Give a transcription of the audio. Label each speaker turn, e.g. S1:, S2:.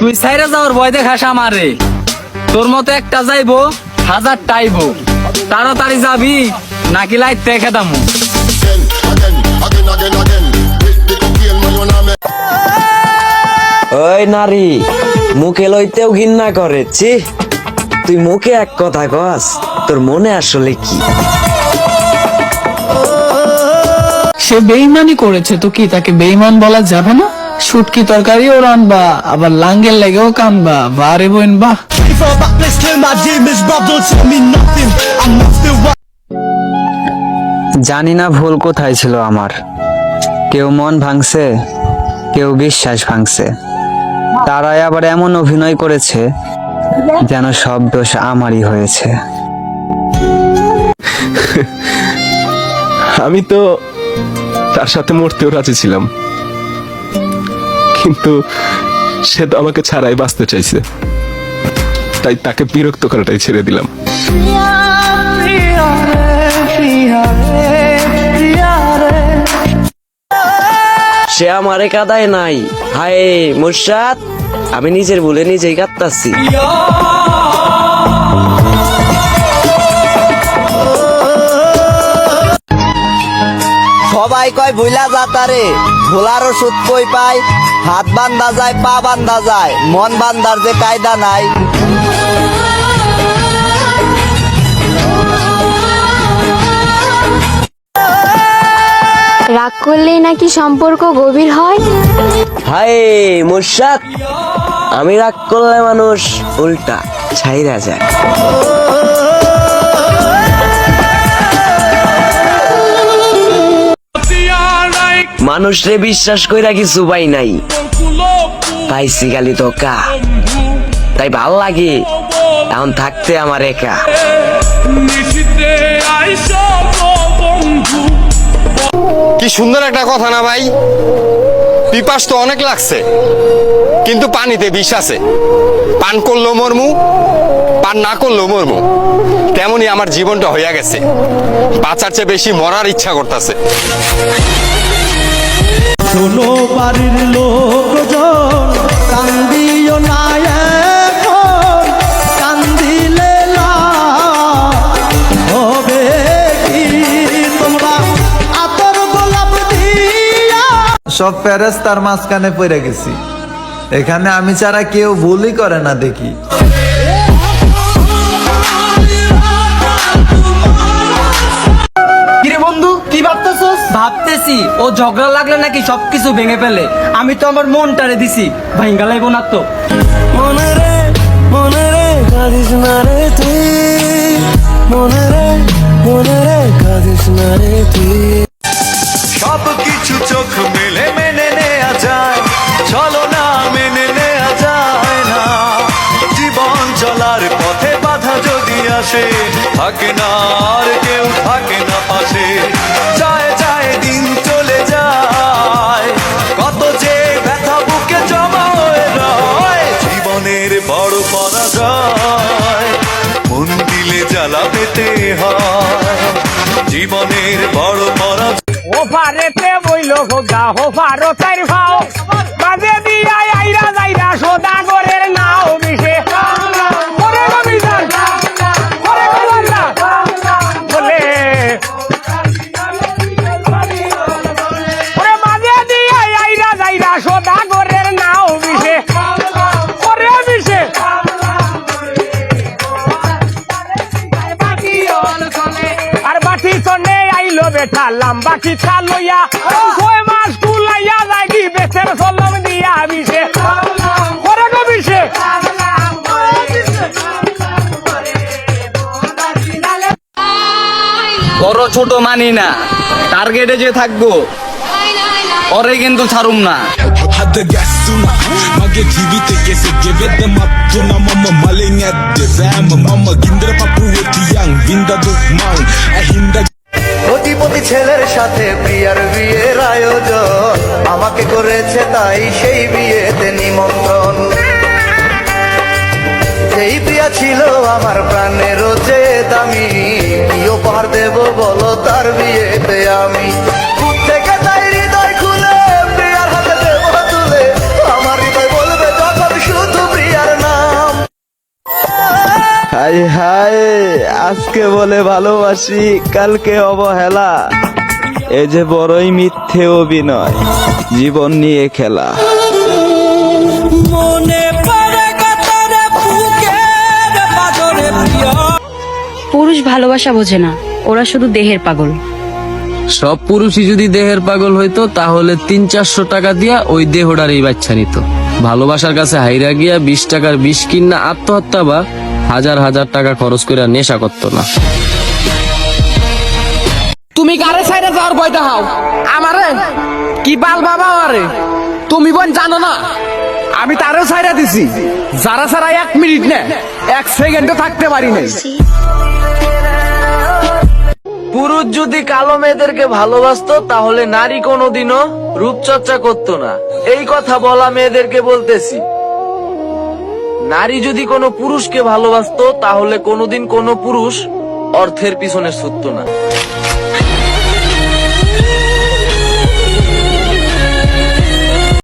S1: তুই সাইরে যাওয়ার ভয় দেখাস আমারে। তোর মতো একটা যাইবো হাজার টাইবো। তাড়াতাড়ি যাবি নাকি লাইট দেখে দামু.
S2: ওই নারী মুখে লইতেও ঘৃণা করে ছি। তুই মুখে এক কথা কস তোর মনে আসলে কি?
S3: সে বেইমানি করেছে তো কি তাকে বেইমান বলা যাবে না? শুটকি তরকারিও রানবা আবার লাঙ্গের লেগেও কানবা বারে বোন
S4: still
S2: জানি না ভুল কোথায় ছিল আমার। কেউ মন ভাঙছে কেউ বিশ্বাস ভাঙছে। তারাই আবার এমন অভিনয় করেছে যেন সব দোষ আমারই হয়েছে।
S5: আমি তো তার সাথে মরতেও রাজি ছিলাম। কিন্তু সে তো আমাকে ছাড়াই বাঁচতে চাইছে। তাই তাকে বিরক্ত করাটাই ছেড়ে দিলাম।
S2: সে আমারে কাদায় নাই। হায় মুর্শাদ আমি নিজের বলে নিজেই কাঁদতাছি।
S6: সবাই কয় ভুলা যাতারে ভোলার ওষুধ কই পায় হাত বান্ধা যায় পা বান্ধা যায় মন বান্ধার যে কায়দা নাই।
S7: রাগ করলেই নাকি সম্পর্ক গভীর হয়?
S2: হায় মুর্শাদ আমি রাগ করলে মানুষ উল্টা ছাইরা যায়। মানুষরে বিশ্বাস কইরা কিছু পাই নাই। পাইছি খালি ধোকা। তাই ভালো লাগে এখন থাকতে আমার একা।
S8: কি সুন্দর একটা কথা না ভাই? পিপাস তো অনেক লাগছে, কিন্তু পানিতে বিষ আছে। পান করল মরমু, পান না করল মরমু। তেমনি আমার জীবনটা হইয়া গেছে। বাঁচার চেয়ে বেশি মরার ইচ্ছা করতেছে।
S4: শোনো বাড়ির লোকজন, কান্দিও না এখন, কান্দিলে হবে কি? তোমরা আতর গোলাপ দিয়া।
S9: সব ফেরেস্তার মাঝখানে পড়ে গেছি। এখানে আমি ছাড়া কেউ ভুলই করে না দেখি।
S1: ভাবতেছি ও ঝগড়া লাগলে নাকি সবকিছু ভেঙে ফেলে। আমি তো আমার মনটারে দিছি। ভাইঙ্গা লাইবো না তো।
S4: মনে রে মনে রে কাঁদিস না রে তুই। মনে রে মনে রে কাঁদিস না রে তুই। সব কিছু চোখ মেলে মেনে নেওয়া যায়। চলো না মেনে নেওয়া যায় না। জীবন চলার পথে বাধা যদি আসে থাকে না আর কেউ থাকে না পাশে। যায় জীবনের বড় পরাজয়।
S1: ওপারেতে বইল হোগা হোপারো তাই ভাও। বাজে দিয়া আইলো বেটা লাম্বা কিছা লইয়া ছয় মাস কুলাইয়া লাগি বেচের সলম দিয়া বিশে করে গো বিশে বড় ছোট মানি না টার্গেটে যে থাকব ওরে কিন্তু ছাড়ুম না
S4: Hade gassuna Mage jivite kese gevede matuna Mama malenya de ram Mama gindra papu oti yang Vinda duk mang Ahinda
S6: কোটিপতি ছেলের সাথে প্রিয়ার বিয়ের আয়োজন। আমাকে করেছে তাই সেই বিয়েতে নিমন্ত্রণ। সেই প্রিয়া ছিল আমার প্রাণের যে দামি কি উপহার দেব বলো তার বিয়েতে আমি?
S9: হাই হাই আজকে বলে ভালোবাসি কালকে অবহেলা। এ যে বড়ই মিথ্যে অভিনয় জীবন নিয়ে খেলা।
S10: পুরুষ ভালোবাসা বোঝে না ওরা শুধু দেহের পাগল।
S11: সব পুরুষই যদি দেহের পাগল হইতো তাহলে তিন চারশো টাকা দিয়া ওই দেহটার এই বাচ্চা নিত। ভালোবাসার কাছে হাইরা গিয়া বিশ টাকার বিষ কিনা আত্মহত্যা বা হাজার হাজার টাকা খরচ করে নেশা করতো না।
S12: তুমি কারে সাইডে যাওয়ার কয়টা হাও আমারে? কি বাল বাবা আমারে? তুমি বোন জানো না? আমি তারও সাইডা দিছি। যারা সারা এক মিনিট নে এক সেকেন্ডও থাকতে পারি নাই।
S9: পুরুষ যদি কালো মেয়েদেরকে ভালোবাসতো তাহলে নারী কোনোদিনও রূপচর্চা করতো না। এই কথা বলা মেয়েদেরকে বলতেছি। নারী যদি কোনো পুরুষকে ভালোবাসত তাহলে কোনোদিন কোনো পুরুষ অর্থের পিছনে সত্য না।